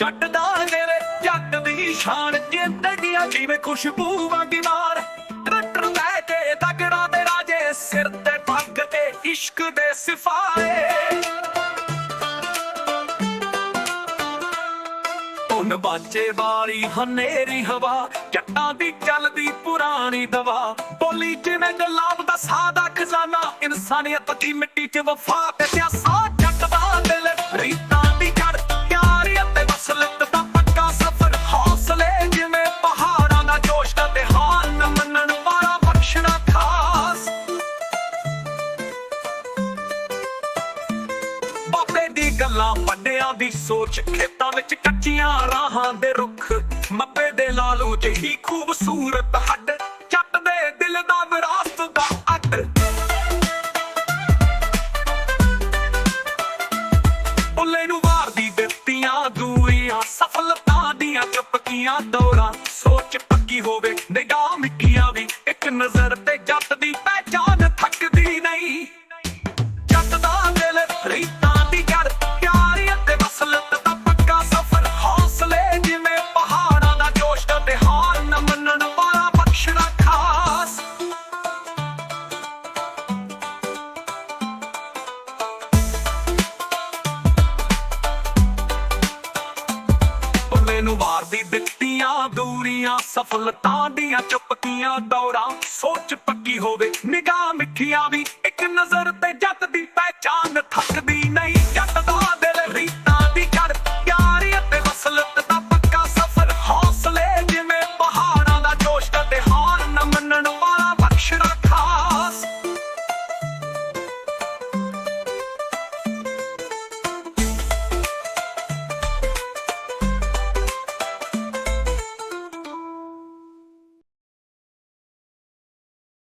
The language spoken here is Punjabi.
ਜੱਟ ਦਾ ਮੇਰੇ ਜੱਟ ਦੀ ਸ਼ਾਨ, ਜਿੰਦਗੀਆਂ ਜਿਵੇਂ ਖੁਸ਼ਬੂ ਵਾਂਗੀ ਮਾਰ। ਰੱਟਰ ਲੈ ਕੇ ਤਗੜਾ ਦੇ ਰਾਜੇ, ਸਿਰ ਤੇ ਪੱਗ ਤੇ ਇਸ਼ਕ ਦੇ ਸਿਫਾਰੇ। ਉਨ ਬਾਚੇ ਵਾਲੀ ਹਨੇਰੀ ਹਵਾ, ਜੱਟਾਂ ਦੀ ਚੱਲਦੀ ਪੁਰਾਣੀ ਦਵਾ। ਬੋਲੀ ਜਿਵੇਂ ਗੁਲਾਬ ਦਾ ਸਾਦਾ ਖਜ਼ਾਨਾ, ਇਨਸਾਨੀਅਤ ਦੀ ਮਿੱਟੀ 'ਚ ਵਫਾ ਤੇ ਸਿਆਸਾ ਗੱਲਾਂ ਵੱਡਿਆਂ ਦੀ ਸੋਚ, ਖੇਤਾਂ ਵਿੱਚ ਕੱਚੀਆਂ ਰਾਹਾਂ ਦੇ ਰੁੱਖ ਮੱਪੇ ਦੇ ਲਾਲੂ ਜਿਹੀ ਖੂਬਸੂਰਤ ਮੈਨੂੰ ਵਾਰਦੀ ਦਿੱਤੀਆਂ ਦੂਰੀਆਂ, ਸਫਲਤਾ ਦੀਆਂ ਚੁਪਕੀਆਂ ਦੌਰਾਂ ਸੋਚ ਪੱਕੀ ਹੋਵੇ, ਨਿਗਾਹ ਮਿੱਠੀਆਂ ਵੀ। ਇੱਕ ਨਜ਼ਰ ਤੇ